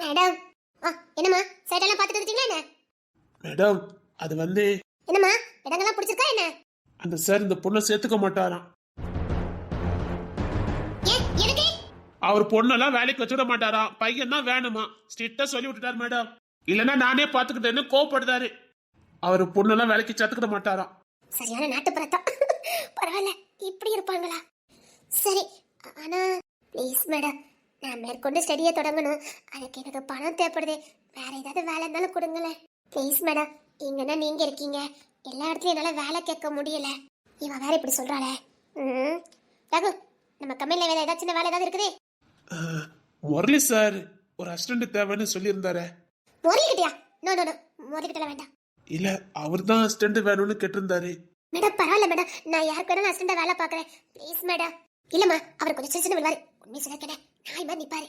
Madam. ஆ என்னம்மா? சைடெல்லாம் பார்த்துட்டு வந்துட்டீங்களா என்ன? மேடம் அது வந்து என்னம்மா? இடங்கள்லாம் பிடிச்சிருக்கா என்ன? அந்த சார் இந்த பொண்ணை சேர்த்துக்க மாட்டாராம். ஏன் எனக்கு அவர் பொண்ணெல்லாம் வேலைக்கு வச்சுட மாட்டாராம். பையன் தான் வேணுமா? ஸ்ட்ரிக்டா சொல்லி விட்டுட்டார் மேடம். இல்லைன்னா நானே பாத்துக்கிட்டேன்னு கோவப்படுதாரு. அவர் பொண்ணெல்லாம் வேலைக்கு சேர்த்துக்கிட மாட்டாராம். சரியான நாட்டுப்புறத்தான் பரவாயில்ல இப்படி இருப்பாங்களா? சரி ஆனா ப்ளீஸ் மேடம். நான் மேற்கொண்டு ஸ்டடியை தொடங்கணும். அதுக்கு எனக்கு பணம் தேவைப்படுது. வேற ஏதாவது வேலை இருந்தாலும் கொடுங்களேன். ப்ளீஸ் மேடம் இங்கன்னா நீங்க இருக்கீங்க. எல்லா இடத்துலயும் என்னால வேலை கேட்க முடியல. இவன் வேற இப்படி சொல்றாளே. ம் ரகு நம்ம கம்பெனில வேலை சின்ன வேலை ஏதாவது இருக்குது? முரளி சார். ஒரு அசிஸ்டன்ட் தேவைன்னு சொல்லியிருந்தாரு. முறைக்கிட்டியா நோ நோ நோ முறைக்கிட்டல வேண்டாம். இல்ல அவர் தான் அசிஸ்டன்ட் வேணும்னு கேட்டிருந்தாரு. மேடம் பரவாயில்ல மேடம். நான் யாருக்கு வேணாலும் அசிஸ்டண்டா வேலை பார்க்கறேன். ப்ளீஸ் மேடம் இல்லம்மா அவர் கொஞ்சம் சின்ன சின்ன விழுவாரு. உண்மை சொல்ல கேட்டேன். நாய் மாதிரி நிப்பாரு.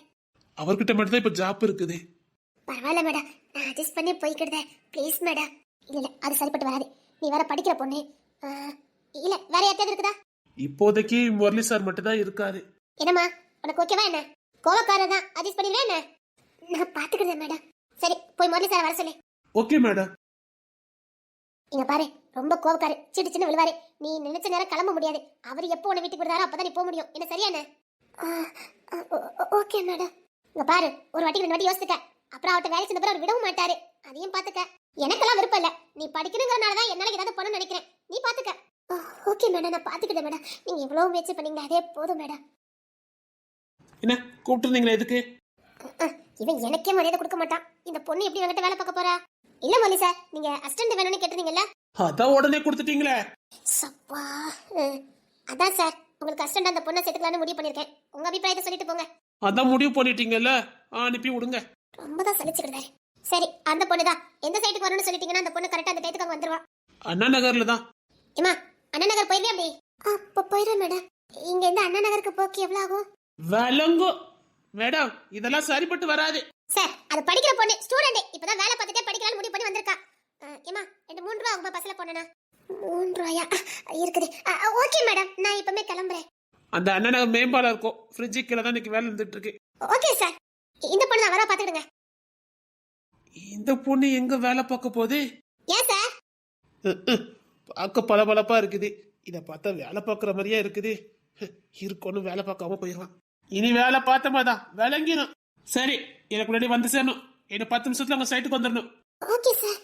அவர்கிட்ட மட்டும் தான் இப்ப ஜாப் இருக்குது. பரவாயில்ல மேடம். நான் அட்ஜஸ்ட் பண்ணி போய்க்கிடுதேன் ப்ளீஸ் மேடம். இல்ல இல்ல அது சரிப்பட்டு வராது. நீ வேற படிக்கிற பொண்ணு. ஆ, இல்ல வேற யார்ட்டாவது இருக்குதா? இப்போதைக்கு முரளி சார் மட்டும் தான் இருக்காரு. என்னம்மா உனக்கு ஓகேவா என்ன? கோவக்காரர் தான். அட்ஜஸ்ட் பண்ணிடுவேன் என்ன? நான் பாத்துக்கிறேன் மேடம். சரி போய் முரளி சார் வர சொல்லு. ஓகே மேடம் இங்க பாரு. ரொம்ப கோவக்காரு. சிட்டு சின்ன விழுவாரு. நீ நினைச்ச நேரம் கிளம்ப முடியாது. அவர் எப்போ உன்னை வீட்டுக்கு விடுறாரோ அப்பதான் நீ போக முடியும். என்ன சரியானே ஓகே மேடம். இங்க பாரு ஒரு வாட்டி ரெண்டு வாட்டி யோசிச்சுக்க அப்புறம் அவட்ட வேலை செஞ்ச அவர் விடவும் மாட்டாரு. அதையும் பாத்துக்க எனக்கெல்லாம் விருப்பம் இல்ல. நீ படிக்கணுங்கிறனால தான் என்னால ஏதாவது பண்ணணும்னு நினைக்கிறேன். நீ பாத்துக்க ஓகே மேடம் நான் பாத்துக்கிட்டேன் மேடம். நீங்க எவ்வளவு முயற்சி பண்ணீங்க அதே போதும் மேடம். என்ன கூப்பிட்டுருந்தீங்களா எதுக்கு? இவன் எனக்கே மரியாதை கொடுக்க மாட்டான். இந்த பொண்ணு எப்படி என்கிட்ட வேலை பார்க்க போறா? இல்ல மொழி சார் நீங்க அசிஸ்டன்ட் வேணும்னு கேட்டிருந்தீங்கல்ல? அதான் உடனே கொடுத்துட்டீங்களே. சப்பா அதான் சார். உங்களுக்கு அசிஸ்டன்ட் அந்த பொண்ணை சேர்த்துக்கலாம்னு முடிவு பண்ணிருக்கேன் உங்க அபிப்பிராயத்தை சொல்லிட்டு போங்க. அதான் முடிவு பண்ணிட்டீங்கல்ல? அனுப்பி விடுங்க. ரொம்ப தான் சலிச்சுக்கிட்டாரு சரி அந்த பொண்ணு தான். எந்த சைட்டுக்கு வரணும்னு சொல்லிட்டீங்கன்னா அந்த பொண்ணு கரெக்டா அந்த டயத்துக்கு அங்க வந்துருவா. அண்ணா நகர்ல தான். ஏமா அண்ணா நகர் போயிருவே அப்படி அப்ப போயிடுவேன் மேடம். இங்க இருந்து அண்ணா நகருக்கு போக்கு எவ்வளவு ஆகும்? விளங்கோ. மேடம் இதெல்லாம் சரிப்பட்டு வராது. சார் அது படிக்கிற பொண்ணு ஸ்டூடெண்ட் இப்பதான் வேலை பார்த்துட்டே படிக்கலாம்னு முடிவு பண்ணி வந்திருக்கா. ஏமா ரெண்டு மூணு ரூபா ஆகுமா பஸ்ல போனா மூணு ரூபாயா? இருக்குது. ஓகே மேடம் நான் இப்பமே கிளம்புறேன். அந்த அண்ணா நகர் மேம்பாலம் இருக்கும் ஃப்ரிட்ஜு கீழே தான் இன்னைக்கு வேலை இருந்துட்டு இருக்கு. Okay sir. இந்த பொண்ணு தான் வர பாத்துக்கிடுங்க இந்த பொண்ணு எங்க வேலை பார்க்க போகுது? ஏன் சார்? பார்க்க பளபளப்பா இருக்குது. இத பார்த்தா வேலை பார்க்குற மாதிரியே இருக்குது. ஹ், இருக்கோன்னு வேலை பார்க்காம போயிடுவான் இனி வேலை பார்த்தமாதான் விளங்கிடும் சரி எனக்கு முன்னாடி வந்து சேரணும். இன்னும் பத்து நிமிஷத்துல உங்க சைட்டுக்கு வந்துடணும். Okay sir.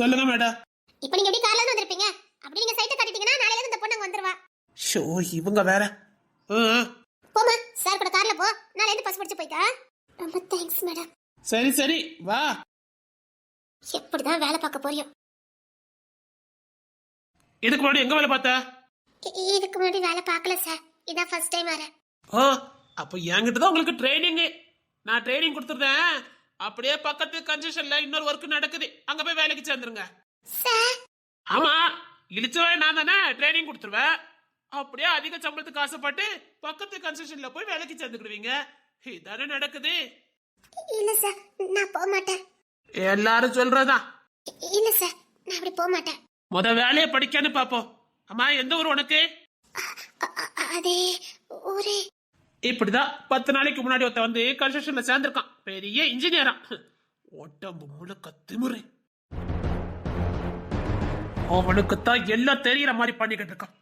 சொல்லுங்க மேடம். இப்போ நீங்க எப்படி கார்ல வந்திருப்பீங்க? அப்படி நீங்க சைட்டை கட்டிட்டீங்கன்னா நாளையில இந்த பொண்ணு அங்க வந்துருவா. ஷோ இவங்க வேற. ஆ, ஆ. போமா சார் கூட கார்ல போ. நாளைல இருந்து பஸ் பிடிச்சு போய்க்கா ரொம்ப தேங்க்ஸ் மேடம் சரி சரி வா. எப்படிதான் வேலை பார்க்க போறியோ. இதுக்கு முன்னாடி எங்க வேலை பார்த்த? இ- இதுக்கு முன்னாடி வேலை பார்க்கல சார் இதான் ஃபர்ஸ்ட் டைம் வரேன் ஓ அப்ப என்கிட்ட தான் உங்களுக்கு ட்ரைனிங் நான் ட்ரைனிங் கொடுத்துருந்தேன். அப்படியே பக்கத்து கன்ஸ்ட்ரக்ஷன்ல இன்னொரு ஒர்க் நடக்குது. அங்க போய் வேலைக்கு சேர்ந்துருங்க. சார். ஆமா இழிச்சவே நான் தானே? ட்ரைனிங் கொடுத்துருவேன். அப்படியே அதிக சம்பளத்துக்கு ஆசைப்பட்டு பக்கத்து கன்ஸ்ட்ரக்ஷன்ல போய் வேலைக்கு சேர்ந்துக்கிடுவீங்க. இதானே நடக்குது. இல்ல சார் நான் போக மாட்டேன். எல்லாரும் சொல்றதுதான் இ- இல்ல சார் நான் அப்படி போக மாட்டேன். முத வேலையை படிக்கன்னு பாப்போம். அம்மா எந்த ஊர் உனக்கு? அதே ஒரே இப்படிதான் பத்து நாளைக்கு முன்னாடி ஒருத்த வந்து கன்ஸ்ட்ரக்ஷன்ல சேர்ந்திருக்கான். பெரிய இன்ஜினியரா உடம்பு முழுக்க திமிரு. அவனுக்குத்தான் எல்லாம் தெரியற மாதிரி பண்ணிக்கிட்டு இருக்கான்.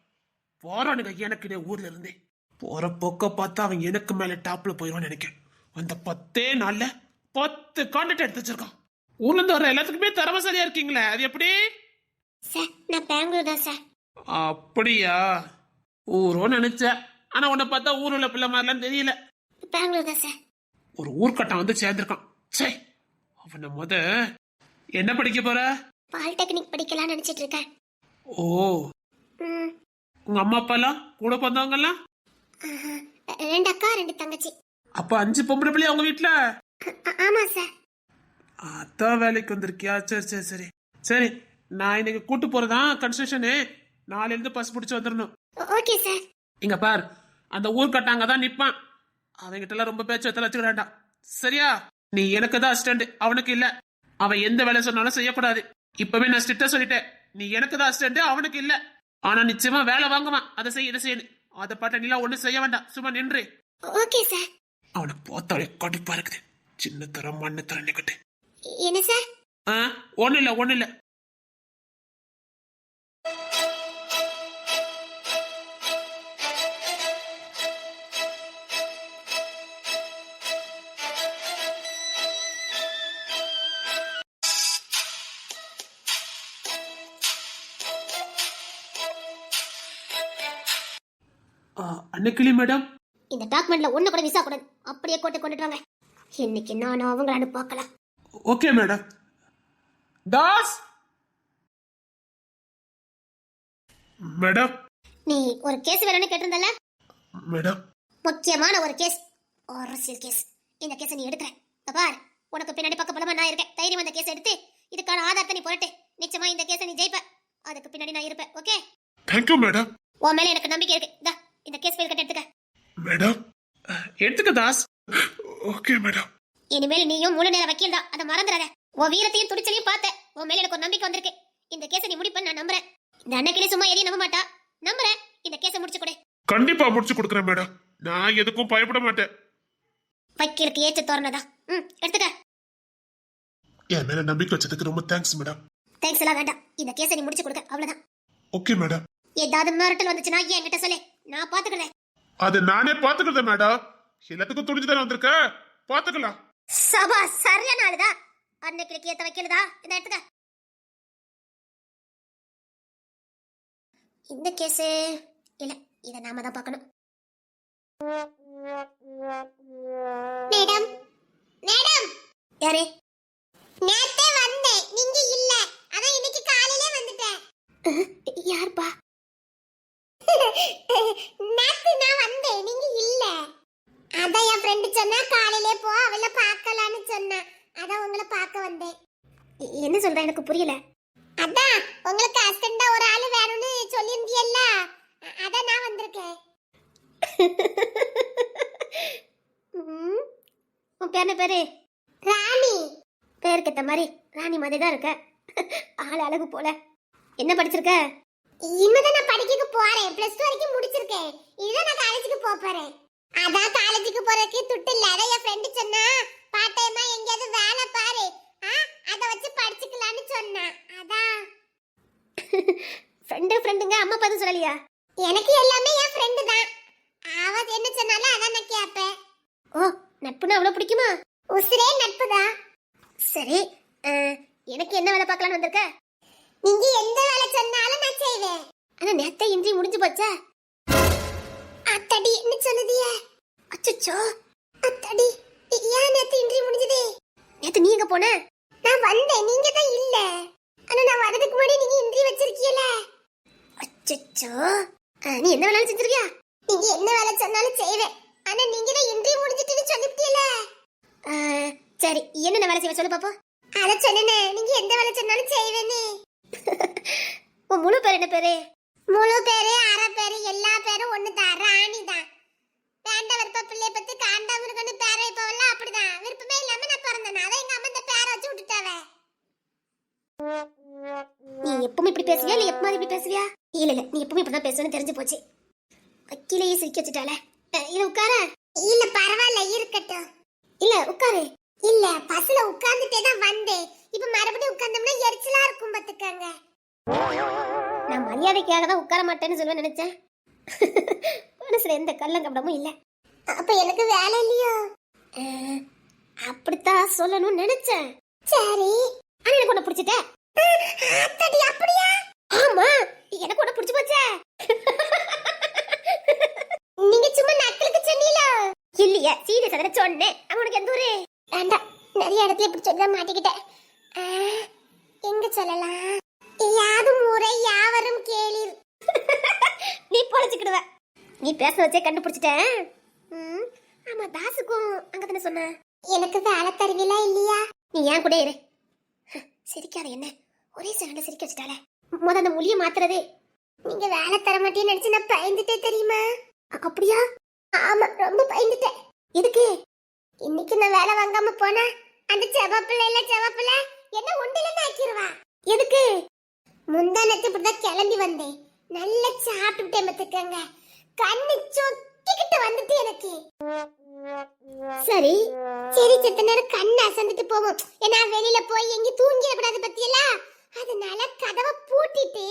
போறானுங்க எனக்கு இதே ஊர்ல இருந்து. போற போக்க பார்த்தா அவன் எனக்கு மேல டாப்ல போயிடுவான்னு நினைக்கிறேன். அந்த பத்தே நாள்ல பத்து கான்டாக்ட் எடுத்து வச்சிருக்கான். ஊர்ல இருந்து வர எல்லாத்துக்குமே திறமசாலியா இருக்கீங்களே அது எப்படி? சார் நான் பெங்களூர் தான் சார். அப்படியா? ஊரோ நினைச்சேன். ஆனா உன்னை பார்த்தா ஊருல பிள்ளை மாதிரிலாம் தெரியல. பெங்களூர் தான் சார். ஒரு ஊர்க்கட்டம் வந்து சேர்ந்திருக்கான். சே அவனை முத என்ன படிக்க போற? பாலிடெக்னிக் படிக்கலாம்னு நினைச்சிட்டு இருக்கேன். ஓ. ம், உங்க அம்மா அப்பா எல்லாம் கூட பிறந்தவங்க எல்லாம் ஆஹா. ரெண்டு அக்கா ரெண்டு தங்கச்சி. அப்ப அஞ்சு பொம்பளை பிள்ளை அவங்க வீட்டுல அ- ஆமா சார். அதான் வேலைக்கு வந்திருக்கியா? சரி சரி சரி. சரி நான் இன்னைக்கு கூட்டு போறதான் கன்ஸ்ட்ரக்ஷனு நாளைல இருந்து பஸ் பிடிச்சு வந்துடணும் ஓ- ஓகே சார். இங்க பார் அந்த ஊர்க்கட்டாங்க தான் நிப்பான். அவன்கிட்ட எல்லாம் ரொம்ப பேச்சு வச்சல வச்சுக்க வேண்டாம். சரியா? நீ எனக்கு தான் அசிஸ்டன்ட் அவனுக்கு இல்ல. அவன் எந்த வேலை சொன்னாலும் செய்யக்கூடாது. இப்பவே நான் ஸ்ட்ரிக்டா சொல்லிட்டேன். நீ எனக்கு தான் அசிஸ்டன்ட் அவனுக்கு இல்ல. ஆனா நிச்சயமா வேலை வாங்குவான். அதை செய் இதை செய்யு அதை பாட்ட நீலாம் ஒண்ணும் செய்ய வேண்டாம். சும்மா நின்று. Okay sir. அவனை பார்த்தாலே கடுப்பா இருக்குது. சின்ன தரம் மண்ணு தரம் நிக்கட்டு. என்ன சார்? ஆ? ஒண்ணு இல்ல ஒண்ணு இல்ல. அன்னைக்கிளி மேடம். இந்த டாக்குமெண்ட்ல ஒண்ணு கூட மிஸ் ஆகக்கூடாது அப்படியே போட்டு கொண்டுட்டு வாங்க. இன்னைக்கு நான் அவங்களான்னு பார்க்கலாம். Okay madam. தாஸ்! மேடம். நீ ஒரு கேஸ் வேணும்னு கேட்டிருந்தல மேடம். முக்கியமான ஒரு கேஸ். அரசியல் கேஸ். இந்த கேஸை நீ எடுக்கிற பார். உனக்கு பின்னாடி பக்க பலமா நான் இருக்கேன். தைரியம் அந்த கேஸை எடுத்து இதுக்கான ஆதாரத்தை நீ புரட்டு. நிச்சயமா இந்த கேஸை நீ ஜெயிப்ப. அதுக்கு பின்னாடி நான் இருப்பேன். ஓகே? தேங்க்யூ மேடம் உன் மேல எனக்கு நம்பிக்கை இருக்கு. இந்தா கேஸ் ஃபைல் கட்ட எடுத்துக்க. மேடம். எடுத்துக்க தாஸ். Okay madam. இனிமேல் நீயும் முழு நேர வக்கீல் தான். அதை மறந்துடாத. உன் வீரத்தையும் துடிச்சலையும் பார்த்தேன் உன் மேல எனக்கு ஒரு நம்பிக்கை வந்திருக்கு. இந்த கேஸை நீ முடிப்பேன்னு நான் நம்புறேன். இந்த அன்னைக்கிளி சும்மா எதையும் நம்ப மாட்டா. நம்புறேன். இந்த கேஸை முடிச்சு கொடு. கண்டிப்பா முடிச்சு கொடுக்குறேன் மேடம். நான் எதுக்கும் பயப்பட மாட்டேன். வக்கீலுக்கு ஏற்ற தோரணதா? ம் எடுத்துக்க. என் மேல நம்பிக்கை வச்சதுக்கு ரொம்ப தேங்க்ஸ் மேடம். தேங்க்ஸ் எல்லாம் வேண்டாம். இந்த கேஸை நீ முடிச்சு கொடுக்க. அவ்வளவுதான். Okay madam. ஏதாவது மிரட்டல் வந்துச்சுன்னா என்கிட்ட சொல்லு. நான் பாத்துக்கிறேன். அது நானே பாத்துக்கிறேன் மேடம். எல்லாத்துக்கும் துணிஞ்சுதானே வந்திருக்க? பாத்துக்கலாம். சபா சரியான ஆளுதா அன்னைக்கு ஏத்த வைக்கலுதா இந்த எடுத்துக்க. இந்த கேஸ் இல்ல இத நாம தான் பார்க்கணும். Madam madam. யாரு? நேத்தே வந்தேன். நீங்க இல்ல. அதான் இன்னைக்கு காலையிலே வந்துட்டேன் யார்ப்பா நேத்து நான் வந்தேன் நீங்க இல்ல அதான் என் ஃப்ரெண்டு சொன்னா காலையிலே போ அவள பார்க்கலான்னு சொன்னா அதான் உங்களை பார்க்க வந்தேன் என்ன சொல்ற எனக்கு புரியல. அதான் உங்களுக்கு அசிஸ்டண்டா ஒரு ஆளு வேணும்னு சொல்லியிருந்தியல்ல? அதான் நான் வந்திருக்கேன். உன் பேர் என்ன பேரு? ராணி. பேருக்கு ஏத்த மாதிரி ராணி மாதிரி தான் இருக்க. ஆள் அழகு போல. என்ன படிச்சிருக்க? இனிமேதான் நான் படிக்க போறேன். பிளஸ் டூ வரைக்கும் முடிச்சிருக்கேன். இதுதான் நான் காலேஜுக்கு போக போறேன். அதான் காலேஜுக்கு போறதுக்கு துட்டு இல்ல. அதான் என் ஃப்ரெண்டு சொன்னா பார்ட் டைமா எங்கேயாவது வேலை பாரு. ஆ அத வச்சு படிச்சுக்கலாம்னு சொன்னா. அதான் ஃப்ரெண்டு ஃப்ரெண்டுங்க அம்மா பார்த்து சொல்லலையா? எனக்கு எல்லாமே என் ஃப்ரெண்டு தான். அவ என்ன சொன்னாலும் அதான் நான் கேட்பேன் ஓ நட்புனா அவ்வளவு பிடிக்குமா? உசிரே நட்பு தான். சரி எனக்கு என்ன வேலை பார்க்கலாம்னு வந்திருக்க? நீங்க எந்த வேலை சொன்னாலும் நான் செய்வேன். ஆனா நேத்தே இன்றி முடிஞ்சு போச்சா? அத்தடி என்ன சொல்லுதியே? அச்சச்சோ. அத்தடி ஏன் நேத்து இன்றி முடிஞ்சது? நேத்து நீ எங்க போன? நான் வந்தேன் நீங்க தான் இல்ல. ஆனா நான் வரதுக்கு முன்னாடி நீங்க இன்றி வச்சிருக்கீல அச்சச்சோ. நீ என்ன வேலை செஞ்சிருக்கியா? நீங்க என்ன வேலை சொன்னாலும் செய்வேன். ஆனா நீங்க தான் இன்றி முடிஞ்சிட்டுன்னு சொல்லிட்டீல சரி என்னென்ன வேலை செய்வ சொல்லு பாப்போம். அத சொன்னேனே நீங்க எந்த வேலை சொன்னாலும் செய்வேனே. உன் முழு பேர் என்ன பேரு? முழு பேரு அரை பேரு எல்லா பேரும் ஒண்ணுதான் ராணி தான் வேண்ட விருப்ப பிள்ளைய பத்தி காண்டாமிருகன்னு பேரை வைப்பவல்ல அப்படிதான். விருப்பமே இல்லாம நான் பிறந்தேன். அதான் எங்க அம்மா இந்த பேரை வச்சு விட்டுட்டாவ? நீ எப்பவுமே இப்படி பேசுவியா? இல்ல எப்பவும் இப்படி பேசுவியா? இல்ல இல்ல. நீ எப்பவுமே இப்படிதான் பேசுவேன்னு தெரிஞ்சு போச்சு. வக்கீலையே சிரிக்க வச்சுட்டால இல்ல உட்கார. இல்ல பரவாயில்ல இருக்கட்டும். இல்ல உட்காரு. இல்ல பஸ்ல உட்கார்ந்துட்டே தான் வந்தேன். இப்ப மறுபடியும் உட்கார்ந்தோம்னா எரிச்சலா இருக்கும் பாத்துக்கங்க. நான் மரியாதைக்காக தான் உட்கார மாட்டேன்னு சொல்ல நினைச்சேன். மனசுல எந்த கள்ளங்கப்படமும் இல்ல. அப்ப எனக்கு வேலை இல்லையா? அப்படித்தான் சொல்லணும்னு நினைச்சேன். சரி. ஆனா எனக்கு ஒண்ணு பிடிச்சிட்ட? அப்படியா? ஆமா எனக்கு ஒண்ணு பிடிச்சு போச்சே. நீங்க சும்மா நக்கலுக்கு சொன்னீல இல்லையா சீரியஸ் அத சொன்னேன். அவனுக்கு எந்த ஒரு வேண்டாம் நிறைய இடத்துல இப்படி சொல்லி மாட்டிக்கிட்டேன். ஆ, எங்க சொல்லலாம்? நீ பேச வச்சே கண்டுபிடிச்சிட்டேன். ம், ஆமா தாசுக்கும் அங்க தானே சொன்ன. எனக்கு வேலை தருவிலா இல்லையா? நீ ஏன் கூட இரு. சிரிக்காத என்ன? ஒரே செகண்ட்ல சிரிக்க வச்சுட்டால முத அந்த மொழிய மாத்துறதே. நீங்க வேலை தர மாட்டேன்னு நினைச்சு நான் பயந்துட்டே தெரியுமா? அப்படியா? ஆமா ரொம்ப பயந்துட்டேன். எதுக்கு? இன்னைக்கு நான் வேலை வாங்காம போனா அந்த செவப்புல இல்ல செவப்புல என்ன ஒண்டில ஆக்கிடுவா எதுக்கு? முந்தானத்து இப்படிதான் கிளம்பி வந்தேன். நல்லா சாப்பிட்டுட்டேன் பத்துக்கங்க கண்ணு சொத்திக்கிட்டு வந்துட்டு எனக்கு. சரி சரி செத்த நேரம் கண்ணு அசந்துட்டு போவோம் ஏன்னா வெளியில போய் எங்க தூங்கிடக்கூடாது பத்தியலா? அதனால கதவை பூட்டிட்டு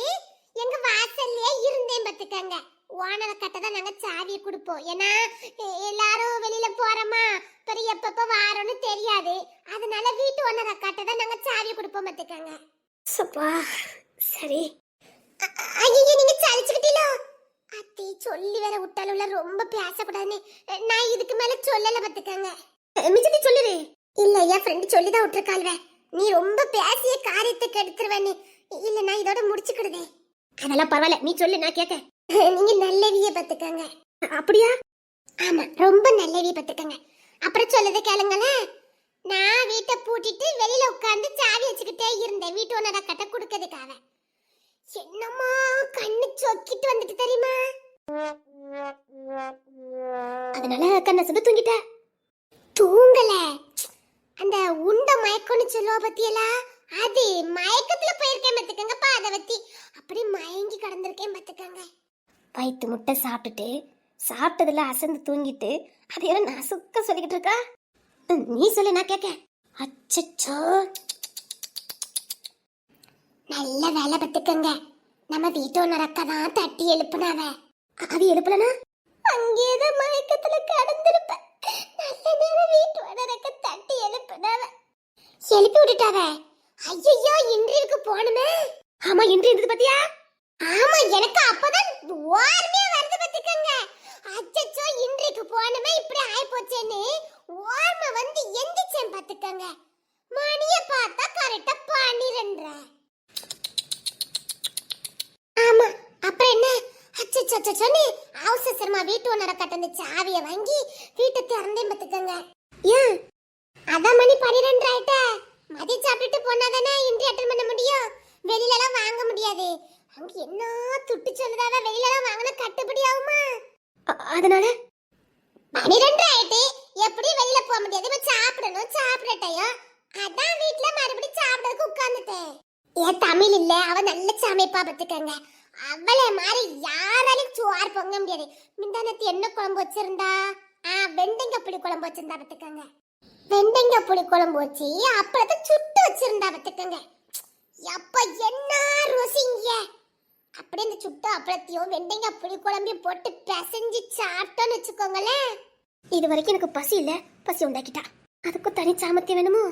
எங்க வாசல்லே இருந்தேன் பத்துக்கங்க ஓனரை கட்ட தான் நாங்க சாவியை கொடுப்போம். ஏன்னா எல்லாரும் வெளியில போறோமா? பெரிய எப்பப்ப வாரோன்னு தெரியாது. அதனால வீட்டு ஓனரை கட்ட தான் நாங்க சாவியை கொடுப்போம் பத்துக்கங்க சப்பா சரி. ஐயோ நீங்க சலிச்சுக்கிட்டீங்களோ? அத்தி சொல்லி வேற விட்டாலும்ல ரொம்ப பேசக்கூடாதுன்னு. நான் இதுக்கு மேல சொல்லல பத்துக்கங்க. மிச்சத்தை சொல்லுரு இல்ல என் ஃப்ரெண்டு சொல்லி தான் விட்டுருக்காள்வே. நீ ரொம்ப பேசிய காரியத்தை கெடுத்துருவேன்னு. இல்ல நான் இதோட முடிச்சுக்கிடுதே. அதெல்லாம் பரவாயில்ல. நீ சொல்லு நான் கேட்க நீங்க நல்லவிய பத்துக்கங்க. அப்படியா? ஆமா ரொம்ப நல்லவிய பத்துக்கங்க. அப்புறம் சொல்லதை கேளுங்களேன் நான் வீட்டை பூட்டிட்டு வெளியில உட்கார்ந்து சாவி வச்சுக்கிட்டே இருந்தேன். வீட்டு ஓனரா கட்ட கொடுக்கறதுக்காக. என்னம்மா கண்ணு சொக்கிட்டு வந்துட்டு தெரியுமா? அதனால கண்ணை சொல்லி தூங்கிட்ட. தூங்கல. அந்த உண்ட மயக்கம்னு சொல்லுவா பத்தியலா அது மயக்கத்துல போயிருக்கேன் பத்துக்கங்கப்பா அதை பத்தி அப்படி மயங்கி கடந்திருக்கேன் பத்துக்கங்க வயிற்று முட்டை சாப்பிட்டுட்டு சாப்பிட்டதுல அசந்து தூங்கிட்டு அதையெல்லாம் நான் சுக்க சொல்லிக்கிட்டு இருக்கா? நீ சொல்லு நான் கேட்க அச்சச்சோ. நல்ல வேலை பத்துக்கங்க நம்ம வீட்டோட அக்கா தான் தட்டி எழுப்புனாவ. அது எழுப்பலனா? அங்கேதான் மயக்கத்துல கடந்திருப்ப. நல்ல நேரம் வீட்டோட அக்கா தட்டி எழுப்புனாவ. எழுப்பி விட்டுட்டாவ. ஐயோ இன்றிற்கு போகணுமே. ஆமா இன்றி இருந்தது பாத்தியா? ஆமா எனக்கு அப்பதான் ஓர்மையா வருது பத்துக்கங்க அச்சச்சோ இன்றைக்கு போகணுமே இப்படி ஆயிப்போச்சேன்னு ஓர்மை வந்து எந்திரிச்சேன் பாத்துக்கங்க மணிய பார்த்தா கரெக்டா பன்னிரெண்டரை ஆமா அப்புறம் என்ன அச்சச்சச்சன்னு அவசரமா வீட்டு ஓனரை கட்டந்து சாவியை வாங்கி வீட்டை திறந்தேன் பார்த்துக்கோங்க. ஏன்? அதான் மணி பன்னிரெண்டு ஆயிட்ட. மதியம் சாப்பிட்டுட்டு போனாதானே இன்றி அட்டன் பண்ண முடியும்? வெளியில எல்லாம் வாங்க முடியாது. அங்க என்ன துட்டு சொல்லுதாவ வெளியில எல்லாம் வாங்கினா கட்டுப்படி ஆகுமா? அதனால? பனிரெண்டு ஆயிட்டு எப்படி வெளியில போக முடியாது? இப்ப சாப்பிடணும் சாப்பிட அதான் வீட்டுல மறுபடியும் சாப்பிடறதுக்கு உட்கார்ந்துட்டேன். ஏன் தமிழ் இல்ல? அவ நல்ல சமைப்பா பத்துக்கங்க அவளை மாதிரி யாராலையும் சுவார் பொங்க முடியாது. முந்தானத்து என்ன குழம்பு வச்சிருந்தா? ஆ வெண்டைங்க புளி குழம்பு வச்சிருந்தா பார்த்துக்கோங்க. வெண்டைங்க புளி குழம்பு வச்சு அப்பளத்தை சுட்டு வச்சிருந்தா பார்த்துக்கோங்க. எப்ப என்ன ருசிங்க? அப்படியே இந்த சுட்டு அப்பளத்தையும் வெண்டைங்க புளி குழம்பையும் போட்டு பிசைஞ்சு சாப்பிட்டோன்னு வச்சுக்கோங்களேன். இது வரைக்கும் எனக்கு பசி இல்ல. பசி உண்டாக்கிட்டா. அதுக்கும் தனி சாமர்த்தியம் வேணுமோ?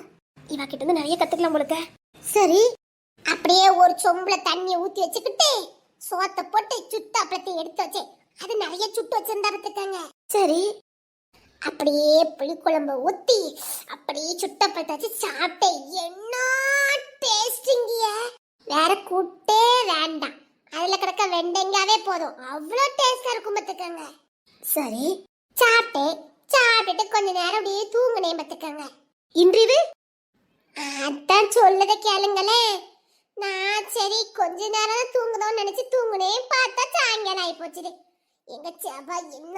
இவா கிட்ட இருந்து நிறைய கத்துக்கலாம் உங்களுக்கு சரி. அப்படியே ஒரு சொம்புல தண்ணியை ஊத்தி வச்சுக்கிட்டு சோத்தை போட்டு சுட்டு அப்பளத்தை எடுத்து வச்சு அது நிறைய சுட்டு வச்சிருந்தா பார்த்துக்கங்க. சரி. அப்படியே புளிக்குழம்ப ஊத்தி அப்படியே சுட்டப்பளத்தை வச்சு சாப்பிட்டேன் என்ன டேஸ்டிங்கிய வேற கூட்டே வேண்டாம். அதுல கிடக்க வெண்டைங்காவே போதும். அவ்வளோ டேஸ்டா இருக்கும் பார்த்துக்கங்க. சரி. சாப்பிட்டேன் சாப்பிட்டுட்டு கொஞ்ச நேரம் அப்படியே தூங்குனேன் பார்த்துக்கங்க. இன்றிவு? அதான் சொல்லத கேளுங்களேன். நான் சரி கொஞ்ச நேரம் தான் தூங்குதோன்னு நினைச்சு தூங்குனே பார்த்தா சாயங்காலம் ஆகி போச்சுது எங்க செவ்வா என்ன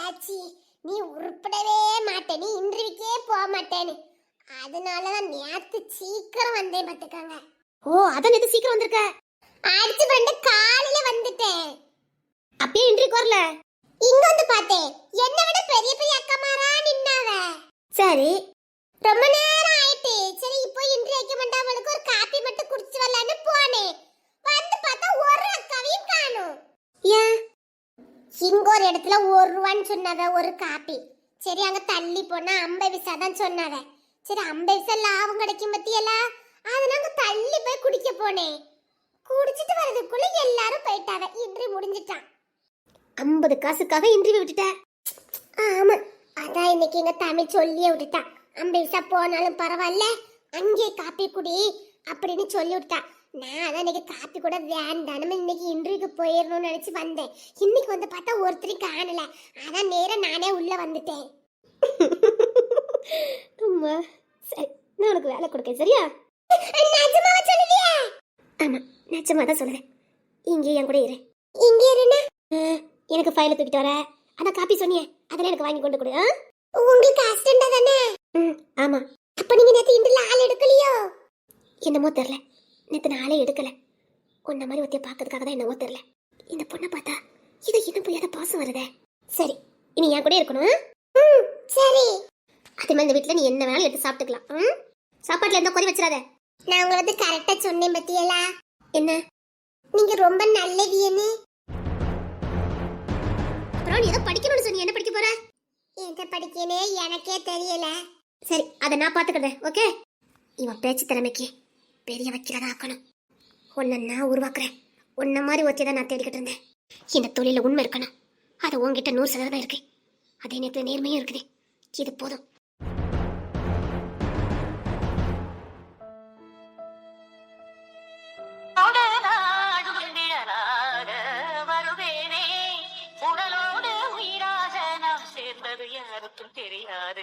ஏச்சி நீ உருப்படவே மாட்டே நீ இன்றைக்கே போக மாட்டேன்னு. அதனாலதான் நேத்து சீக்கிரம் வந்தேன் பார்த்துக்காங்க. ஓ அதான் நேத்து சீக்கிரம் வந்திருக்க. அடிச்சு பண்ணு காலையில வந்துட்டேன். அப்பயே இன்றைக்கு வரல? இங்க வந்து பார்த்தேன். என்னை விட பெரிய பெரிய அக்கமாரா நின்னாவ. சரி ரொம்ப நேரம் ஆயிட்டு சரி இப்போ இன்று வைக்க மாட்டாவளுக்கு ஒரு காப்பி மட்டும் குடிச்சு வரலான்னு போனேன் வந்து பார்த்தா ஒரு அக்காவையும் காணும் ஏன் இங்க ஒரு இடத்துல ஒரு ரூபான்னு சொன்னவ ஒரு காப்பி சரி அங்க தள்ளி போனா ஐம்பது பைசா தான் சொன்னவ சரி ஐம்பது பைசா லாபம் கிடைக்கும் பத்தியலா அதனால அங்க தள்ளி போய் குடிக்க போனேன் குடிச்சிட்டு வர்றதுக்குள்ள எல்லாரும் போயிட்டாவ இன்றி முடிஞ்சிட்டான் ஐம்பது காசுக்காக இன்டர்வியூ விட்டுட்டேன் ஆமா அதான் இன்னைக்கு எங்க தமிழ் சொல்லியே விட்டுட்டான் ஐம்பது பைசா போனாலும் பரவாயில்ல அங்கே காப்பி குடி அப்படின்னு சொல்லி விட்டா நான் அதான் இன்னைக்கு காப்பி கூட வேண்டாம். நம்ம இன்னைக்கு இன்டர்வியூக்கு போயிடணும்னு நினைச்சு வந்தேன். இன்னைக்கு வந்து பார்த்தா ஒருத்தரையும் காணல. அதான் நேரா நானே உள்ள வந்துட்டேன். அம்மா சரி நான் உனக்கு வேலை கொடுக்கேன் சரியா? ஆமா நிஜமா தான் சொல்லுவேன். இங்கே என் கூட இரு. இங்கே இருனா எனக்கு ஃபைல தூக்கிட்டு வர. அதான் காப்பி சொன்னியே அதெல்லாம் எனக்கு வாங்கி கொண்டு கொடு? உங்களுக்கு அசிஸ்டண்டா தானே? ம் ஆமா. அப்ப நீங்க நேத்து இன்டர்ல ஆள் எடுக்கலையோ? என்னமோ தெரியல. நேத்து நான் ஆளே எடுக்கல. உன்ன மாதிரி ஒத்திய பார்க்கறதுக்காக தான் என்னமோ தெரியல. இந்த பொண்ணை பார்த்தா இது இன்னும் புரியாத பாசம் வருதே. சரி இனி என் கூட இருக்கணும் ம் சரி. சத்தியமா இந்த வீட்ல நீ என்ன வேணாலும் எடுத்து சாப்பிட்டுக்கலாம் ம்? சாப்பாட்டுல எந்த குறை வச்சிடாத. நான் உங்களை வந்து கரெக்டா சொன்னேன் பத்தியலா? என்ன? நீங்க ரொம்ப நல்லவியன்னு அப்புறம் நீ ஏதோ படிக்கணும்னு சொன்னி என்ன படிக்க போற? எந்த படிக்கனே எனக்கே தெரியல. சரி அதை நான் பார்த்துக்கிறேன் ஓகே? இவன் பேச்சு திறமைக்கு பெரிய வக்கீலாக ஆக்கணும். உன்னை நான் உருவாக்குறேன். உன்ன மாதிரி ஒருத்தி தான் நான் தேடிக்கிட்டு இருந்தேன். இந்த தொழில உண்மை இருக்கணும். அது உன்கிட்ட நூறு சதவீதம் இருக்கு. அதே நேரத்தில் நேர்மையும் இருக்குது. இது போதும். தெரியாது.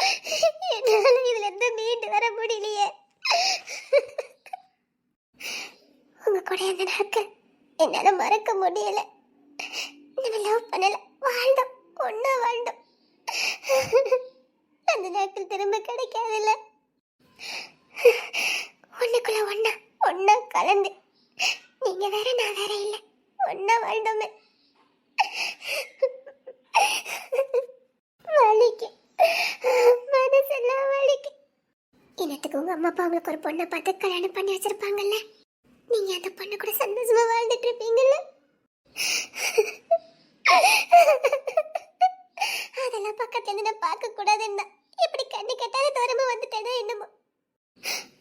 என்னால இதுல இருந்து மீண்டு வர முடியலையே. உங்க கூட அந்த நாட்கள் என்னால மறக்க முடியல. நம்ம லவ் பண்ணல வாழ்ந்தோம் ஒன்னா வாழ்ந்தோம். அந்த நாட்கள் திரும்ப கிடைக்காதுல்ல. ஒண்ணுக்குள்ள ஒண்ணா ஒண்ணா கலந்து. நீங்க வேற நான் வேற இல்ல. ஒன்னா வாழ்ந்தோமே. வலிக்கு. மனசெல்லாம் வலிக்கு. இன்னத்துக்கு உங்க அம்மா அப்பா உங்களுக்கு ஒரு பொண்ணை பார்த்து கல்யாணம் பண்ணி வச்சிருப்பாங்கல்ல? நீங்க அந்த பொண்ணு கூட சந்தோஷமா வாழ்ந்துட்டு இருப்பீங்கல்ல? அதெல்லாம் பக்கத்துல இருந்து நான் பார்க்க கூடாதுன்னா. இப்படி கண்ணு கெட்டாத தூரமா வந்துட்டேனோ என்னமோ.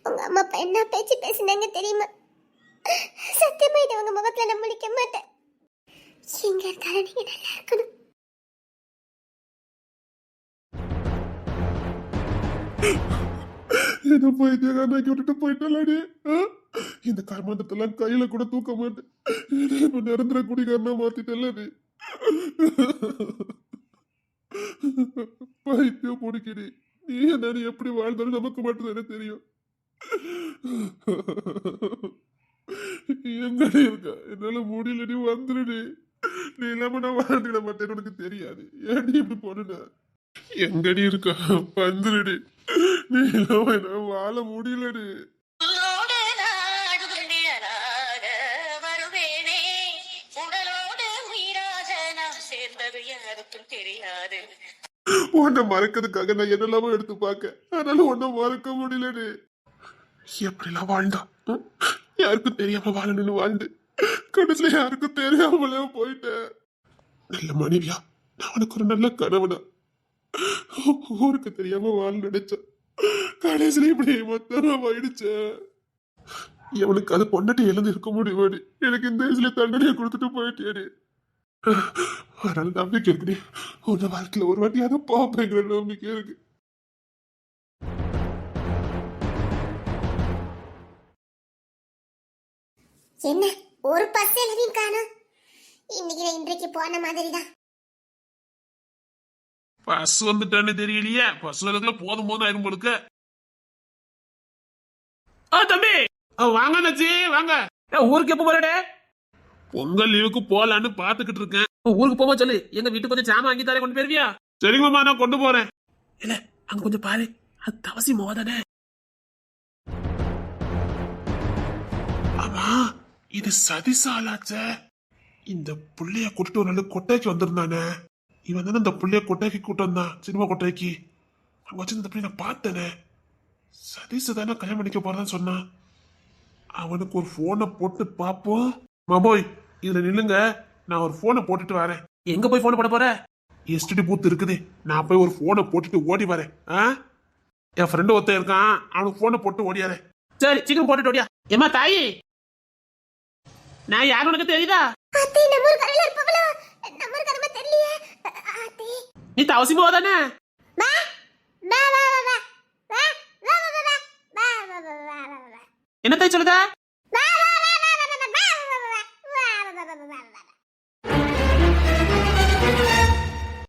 உங்க அம்மா அப்பா என்ன பேச்சு பேசினாங்க தெரியுமா? சத்தியமா இது உங்க முகத்துல நான் முழிக்க மாட்டேன். எங்க இருந்தாலும் நீங்க நல்லா இருக்கணும். என்ன பைத்தியக்காரனாக்கி விட்டுட்டு போயிட்டலாடி இந்த கர்மாந்தத்தெல்லாம் கையில கூட தூக்க மாட்டேன். இப்ப நிரந்தர குடிகாரனா மாத்திட்டல பைத்தியம் முடிக்கிறி நீ என்ன நீ எப்படி வாழ்ந்தாலும் நமக்கு மட்டும்தானே தெரியும். எங்கடி இருக்க? என்னால முடியல நீ வந்துடுடி நீ இல்லாம நான் வாழ்ந்துட மாட்டேன்னு உனக்கு தெரியாது. ஏன்டி இப்படி போன எங்கடி இருக்க? வந்துடுடி நீ இல்லாம என்னால வாழ முடியலடி. உன்னோடு நாடு நிழலாக வருவேனே. உடலோடு உயிராக நாம் சேர்ந்தது யாருக்கும் தெரியாது. உன்னை மறக்கிறதுக்காக நான் என்னெல்லாமோ எடுத்து பார்க்க. அதனால உன்னை மறக்க முடியலடி. எப்படிலாம் வாழ்ந்தா? ம்? யாருக்கும் தெரியாம வாழணும்னு வாழ்ந்து. கடைசியில யாருக்கும் தெரியாமலே போயிட்டேன் நல்ல மனைவியா நான் உனக்கு ஒரு நல்ல கணவனா? ஊருக்கு தெரியாம வாழ நினைச்சேன். கடைசியில இப்படி மொத்தமா போயிடுச்சு எவனுக்கு அது பொண்டாட்டி இழந்து இருக்க முடியுமாடி? எனக்கு இந்த வயசுல தண்டனையை கொடுத்துட்டு போயிட்டேடி அதனால நம்பிக்கை இருக்குடி. உன்ன வாழ்க்கையில ஒரு வாட்டி அதை பாப்பேங்கிற நம்பிக்கை இருக்கு. என்ன? ஒரு பஸ் எழுதியும் காணும். இன்னைக்கு இன்றைக்கு போன மாதிரி தான் பஸ் வந்துட்டான்னு தெரியலையே. பஸ் வரதுக்குள்ள போதும் போதும் ஆயிரும் போலுக்கு ஆ தம்பி. வாங்க நச்சி வாங்க. ஊருக்கு எப்போ போறடே? பொங்கல் லீவுக்கு போலான்னு பாத்துக்கிட்டு இருக்கேன். ஊருக்கு போக சொல்லு. எங்க வீட்டுக்கு கொஞ்சம் ஜாமான் வாங்கி தரேன் கொண்டு போயிருவியா? சரிங்க மாமா நான் கொண்டு போறேன். இல்ல அங்க கொஞ்சம் பாரு. அது தவசி மோதானே ஆமா இது சதிசாலாச்ச. இந்த புள்ளைய கூட்டிட்டு ஒரு நாள் கொட்டைக்கு வந்திருந்தானே. இவன் தானே இந்த புள்ளைய கொட்டைக்கு கூட்டு வந்தான் சினிமா கொட்டைக்கு. அங்க வச்சு இந்த பிள்ளை நான் பார்த்தேனே. சதீஷ் தானே கல்யாணம் பண்ணிக்க போறதான்னு சொன்னான் அவனுக்கு ஒரு போனை போட்டு பார்ப்போம். மாபோய் இதுல நில்லுங்க. நான் ஒரு போனை போட்டுட்டு வரேன். எங்க போய் போன் போட போற? எஸ்டிடி பூத் இருக்குது. நான் போய் ஒரு போனை போட்டுட்டு ஓடி வரேன். ஆ? என் ஃப்ரெண்டு ஒருத்தன் இருக்கான். அவனுக்கு போனை போட்டு ஓடியாரேன் சரி சீக்கிரம் போட்டுட்டு ஓடியா. ஏமா தாயி? நான் யாரு உனக்கு தெரியுதா? அத்தை நம்ம ஒரு என்னத்தை சொல்லுதா?